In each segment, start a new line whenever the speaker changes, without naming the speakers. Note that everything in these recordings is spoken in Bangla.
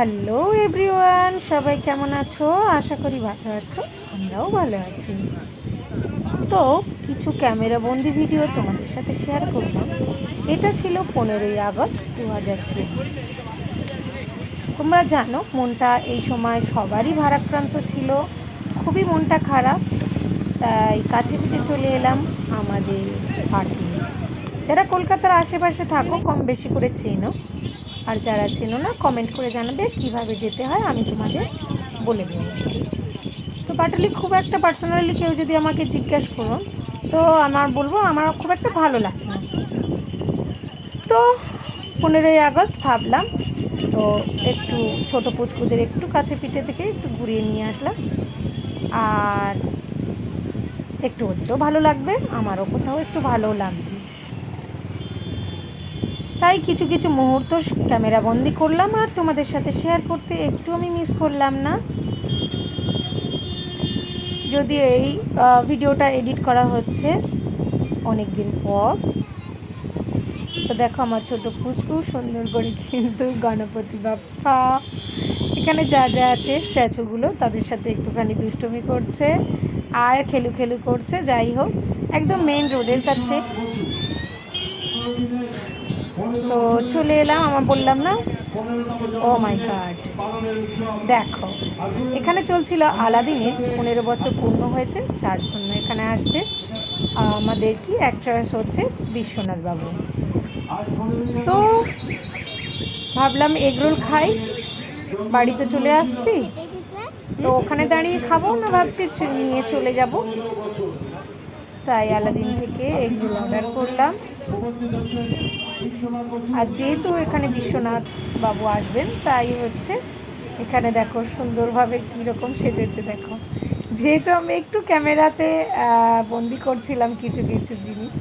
হ্যালো এভরিওয়ান, সবাই কেমন আছো? আশা করি ভালো আছো, আমরাও ভালো আছি। তো কিছু ক্যামেরা বন্দি ভিডিও তোমাদের সাথে শেয়ার করলাম। এটা ছিল পনেরোই আগস্ট দু হাজার তোমরা জানো, মনটা এই সময় সবারই ভারাক্রান্ত ছিল। খুবই মনটা খারাপ, তাই কাছে পিঠে চলে এলাম আমাদের পার্টি যারা কলকাতার আশেপাশে থাকো, কম বেশি করে চেনো। আর যারা চেনো না কমেন্ট করে জানাবে কীভাবে যেতে হয়, আমি তোমাদের বলে দেবো। তো পাটালি, খুব একটা পার্সোনালি কেউ যদি আমাকে জিজ্ঞেস করো, তো আমার বলব, আমার খুব একটা ভালো লাগে না। তো পনেরোই আগস্ট ভাবলাম, তো একটু ছোট পুচকুদের একটু কাছে পিঠে থেকে একটু ঘুরিয়ে নিয়ে আসলাম। আর একটু ওদেরও ভালো লাগবে, আমারও কোথাও একটু ভালো লাগবে। তাই কিছু কিছু মুহূর্ত ক্যামেরা বন্দি করলাম আর তোমাদের সাথে শেয়ার করতে একটু আমি মিস করলাম না। যদি এই ভিডিওটা এডিট করা হচ্ছে অনেক দিন পর। তো দেখো আমার ছোট পুচকু সুন্দর করে কিন্তু গণপতি বাপ্পা। এখানে যা যা আছে স্ট্যাচুগুলো তাদের সাথে একটুখানি দুষ্টুমি করছে, আর খেলু খেলু করছে, যাই হোক, একদম মেন রোডের কাছে। তো চলে এলাম, আমার বললাম না? ও মাই গড দেখো, এখানে চলছিল আলাদিনের, পনেরো বছর পূর্ণ হয়েছে, যার জন্য এখানে আসবে। আমাদের কি অ্যাক্ট্রেস হচ্ছে বিশ্বনাথ বাবু। তো ভাবলাম এগরোল খাই, বাড়িতে চলে আসছি। তো ওখানে দাঁড়িয়ে খাব না ভাবছি, নিয়ে চলে যাব। তাই আলাদিন থেকে এগুলো অর্ডার করলাম। আর যেহেতু এখানে বিশ্বনাথ বাবু আসবেন, তাই হচ্ছে এখানে দেখো সুন্দরভাবে কীরকম সেজেছে দেখো। যেহেতু আমি একটু ক্যামেরাতে বন্দি করছিলাম কিছু কিছু জিনিস,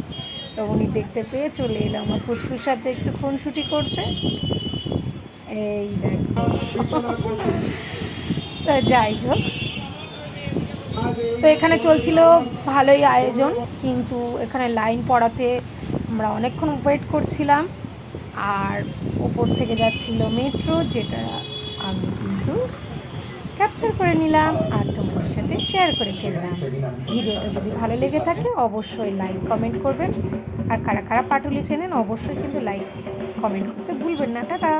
তো উনি দেখতে পেয়ে চলে এলাম আমার ফুচকুর সাথে একটু ফোন খুনসুটি করতে। এই দেখো। তা যাই হোক। তো এখানে চলছিল ভালোই আয়োজন, কিন্তু এখানে লাইন পড়াতে আমরা অনেকক্ষণ ওয়েট করছিলাম। আর ওপর থেকে যাচ্ছিল মেট্রো যেটা আমি কিন্তু ক্যাপচার করে নিলাম আর তোমাদের সাথে শেয়ার করে ফেললাম। ভিডিওটা যদি ভালো লেগে থাকে, অবশ্যই লাইক কমেন্ট করবেন। আর কারা কারা পাটুলি চেনেন, অবশ্যই কিন্তু লাইক কমেন্ট করতে ভুলবেন না। টাটা!